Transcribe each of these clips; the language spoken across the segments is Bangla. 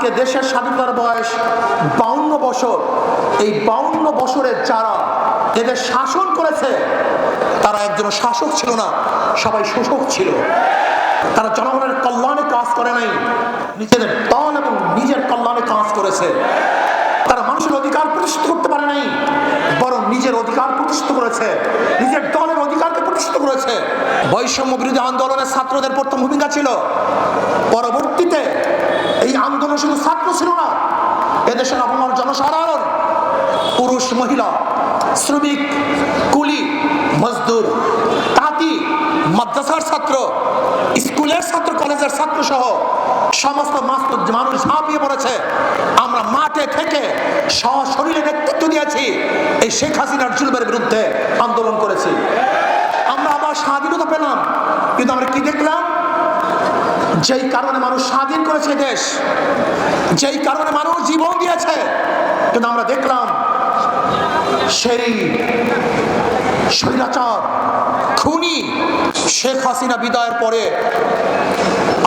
আজকে দেশের স্বাধীনতার বয়স বাউন্ন বছর। এই বাউন্ন বছরের যারা এদের শাসন করেছে, তারা একজন শাসক ছিল না, সবাই শোষক ছিল। তারা জনগণের কল্যাণে কাজ করে নাই, নিজেদের দল এবং নিজের কল্যাণে কাজ করেছে। তারা মানুষের অধিকার প্রতিষ্ঠিত করতে পারে নাই, বরং নিজের অধিকার প্রতিষ্ঠিত করেছে, নিজের দলের অধিকারকে প্রতিষ্ঠিত করেছে। বৈষম্য বিরোধী আন্দোলনের ছাত্রদের প্রথম ভূমিকা ছিল, পরবর্তীতে এই আন্দোলন শুধু ছাত্র ছিল না, এদেশের আবহাওয়ার জনসাধারণ, পুরুষ, মহিলা, শ্রমিক, কুলি, মজদুর, তাঁতি, মাদ্রাসার ছাত্র, স্কুলের ছাত্র, কলেজের ছাত্র সহ সমস্ত মাস- মানুষ ঝাঁপিয়ে পড়েছে। আমরা মাঠে থেকে সশরীরে নেতৃত্ব দিয়েছি, এই শেখ হাসিনার জুলুমের বিরুদ্ধে আন্দোলন করেছি। আমরা আবার স্বাধীনতা পেলাম, কিন্তু আমরা কি দেখলাম? যেই কারণে মানুষ স্বাধীন করেছে দেশ, যেই কারণে মানুষ জীবন দিয়েছে, কিন্তু আমরা দেখলাম সেই স্বৈরাচার খুনি শেখ হাসিনা বিদায়ের পরে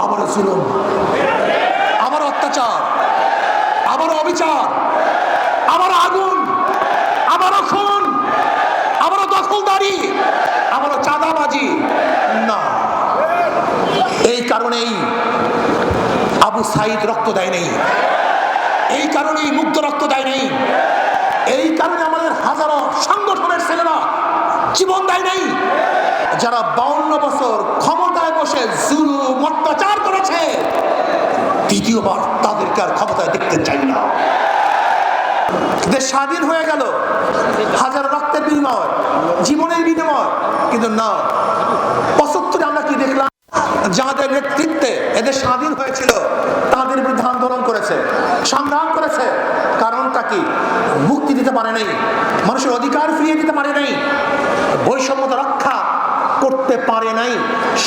আবারও জুলুম, আবার অত্যাচার, আবার অবিচার আবার আগুন আবারও খুন আবারও দখলদারি আবারও চাঁদাবাজি না এই কারণেই আবু সাইদ রক্ত দেয় নেই। এই কারণেই মুক্ত রক্ত দেয় নেই। এই কারণে আমাদের হাজারো সংগঠনের ছেলেরা জীবন দেয় নেই। যারা বাউন্ন বছর ক্ষমতায় বসে জুলুম, অত্যাচার করেছে দ্বিতীয়বার তাদেরকে আর ক্ষমতায় দেখতে চাই না। স্বাধীন হয়ে গেল। হাজার রক্তের বিনিময়, জীবনের বিনিময়, কিন্তু না, পঁচাত্তরে যাদের নেতৃত্বে এদের স্বাধীন হয়েছিল, তাদের বিরুদ্ধে আন্দোলন করেছে, সংগ্রাম করেছে। কারণটা কি? মুক্তি দিতে পারে নাই, মানুষের অধিকার ফিরিয়ে দিতে পারে নাই বৈষম্যতা রক্ষা করতে পারে নাই,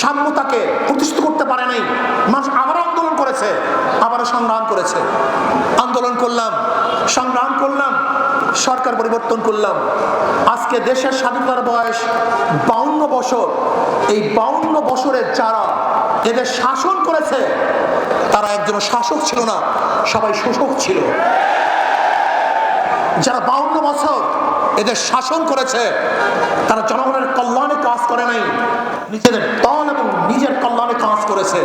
সাম্যতাকে প্রতিষ্ঠিত করতে পারে নাই। মানুষ আবার আন্দোলন করেছে আবারও সংগ্রাম করেছে। আন্দোলন করলাম, সংগ্রাম করলাম সরকার পরিবর্তন করলাম। আজকে দেশের স্বাধীনতার বয়স বাউন্ন বছর। এই বাউন্ন বছরের যারা এদের শাসন করেছে, তারা একজন শাসক ছিল না, সবাই শোষক ছিল। যারা বাউন্ন বছর এদের শাসন করেছে, তারা জনগণের কল্যাণে কাজ করে নাই, নিজেদের দল এবং নিজের কল্যাণে কাজ করেছে।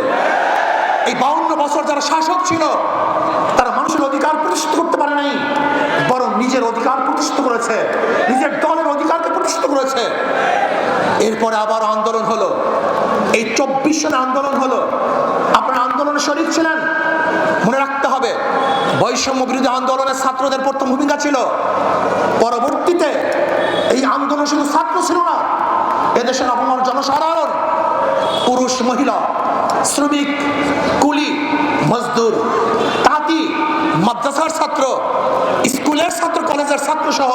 এই বাউন্ন বছর যারা শাসক ছিল, তারা মানুষের অধিকার প্রতিষ্ঠিত করতে পারে নাই। নিজের অধিকার প্রতিষ্ঠিত করেছে। নিজের দলের অধিকারকে প্রতিষ্ঠিত করেছে। এরপরে আবার আন্দোলন হলো। এই চব্বিশ সনে আন্দোলন হলো। আপনারা আন্দোলনে শরীর ছিলেন। মনে রাখতে হবে, বৈষম্য বিরোধী আন্দোলনের ছাত্রদের প্রথম ভূমিকা ছিল। পরবর্তীতে এই আন্দোলন শুধু ছাত্র ছিল না, এদেশের আপনার জনসাধারণ, পুরুষ, মহিলা, শ্রমিক, কুলি, মজদুর, তাঁতি, মাদ্রাসার ছাত্র কলেজের ছাত্র সহ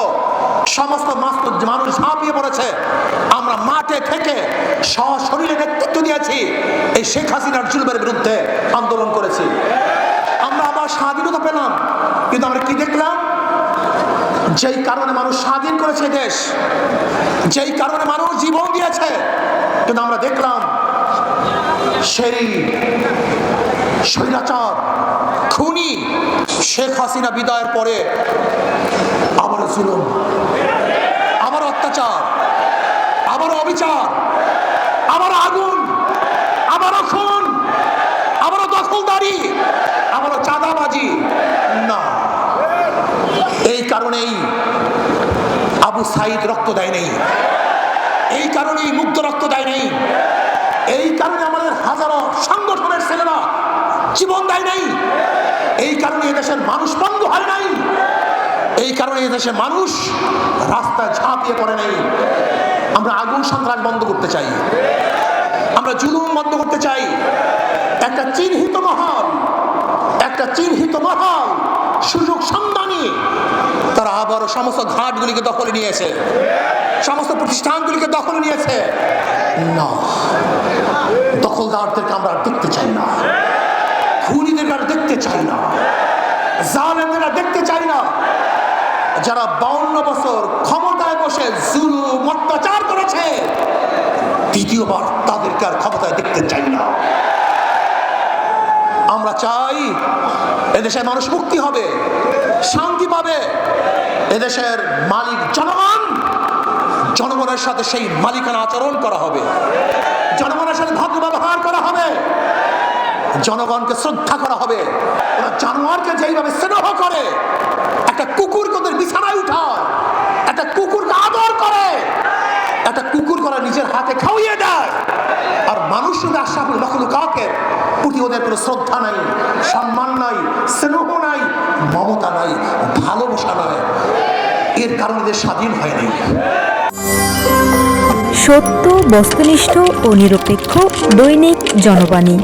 সমস্ত মাস- মানুষ ঝাঁপিয়ে পড়েছে, আমরা মাঠে থেকে সশরীরে নেতৃত্ব দিয়েছি। এই শেখ হাসিনার জুলুমের বিরুদ্ধে আন্দোলন করেছি। আমরা আবার স্বাধীনতা পেলাম, কিন্তু আমরা কি দেখলাম? যেই কারণে মানুষ স্বাধীন করেছে দেশ, যেই কারণে মানুষ জীবন দিয়েছে, কিন্তু আমরা দেখলাম সেই স্বৈরাচার, খুনি শেখ হাসিনা বিদায়ের পরে আবার জুলুম আবার অত্যাচার আবার অবিচার আবার আগুন আবারও খুন আবারও দখলদারি আবারও চাঁদাবাজি, না। এই কারণেই আবু সাইদ রক্ত দেয় নেই। এই কারণেই মুক্ত রক্ত দেয় নেই। এই কারণে আমাদের হাজারো সংগঠনের ছেলেরা জীবন দেয় নাই। এই কারণে এদেশের মানুষ বন্ধ হয় নাই। এই কারণে এদেশের মানুষ রাস্তায় ঝাঁপিয়ে পড়ে নাই। আমরা আগুন সন্ত্রাস বন্ধ করতে চাই। আমরা জুলুম বন্ধ করতে চাই। একটা চিহ্নিত মহল, একটা চিহ্নিত মহল সুযোগ সন্ধানী, তারা আবারও সমস্ত ঘাটগুলিকে দখলে নিয়েছে। সমস্ত প্রতিষ্ঠানগুলিকে দখলে নিয়েছে। না, দখলদারদেরকে আমরা দেখতে চাই না। খুনিদেরকে আর দেখতে চাই না। জালেমদের আর দেখতে চাই না। যারা বাউন্ন বছর ক্ষমতায় বসে জুলুম, অত্যাচার করেছে দ্বিতীয়বার তাদেরকে আর ক্ষমতায় দেখতে চাই না। আমরা চাই এদেশে মানুষ মুক্তি হবে, শান্তি পাবে। এদেশের মালিক জনগণ, জনগণের সাথে সেই মালিকানা আচরণ করা হবে। জনগণের সাথে ভদ্র ব্যবহার করা হবে। জনগণকে শ্রদ্ধা করা হবে। ওরা জানোয়ারকে যেইভাবে স্নেহ করে, একটা কুকুরকে ওদের বিছানায় উঠায়, একটা কুকুরকে আদর করে, একটা কুকুর করা নিজের হাতে খাওয়িয়ে দেয়। আর মানুষ শুধু আশাফুল মখলুকাকের প্রতি ওদের কোনো শ্রদ্ধা নাই, সম্মান নাই, স্নেহ নাই, মমতা নাই, ভালোবাসা নাই, এর কারণে এদের স্বাধীন হয়নি সত্য, বস্তুনিষ্ঠ ও নিরপেক্ষ দৈনিক জনবাণী।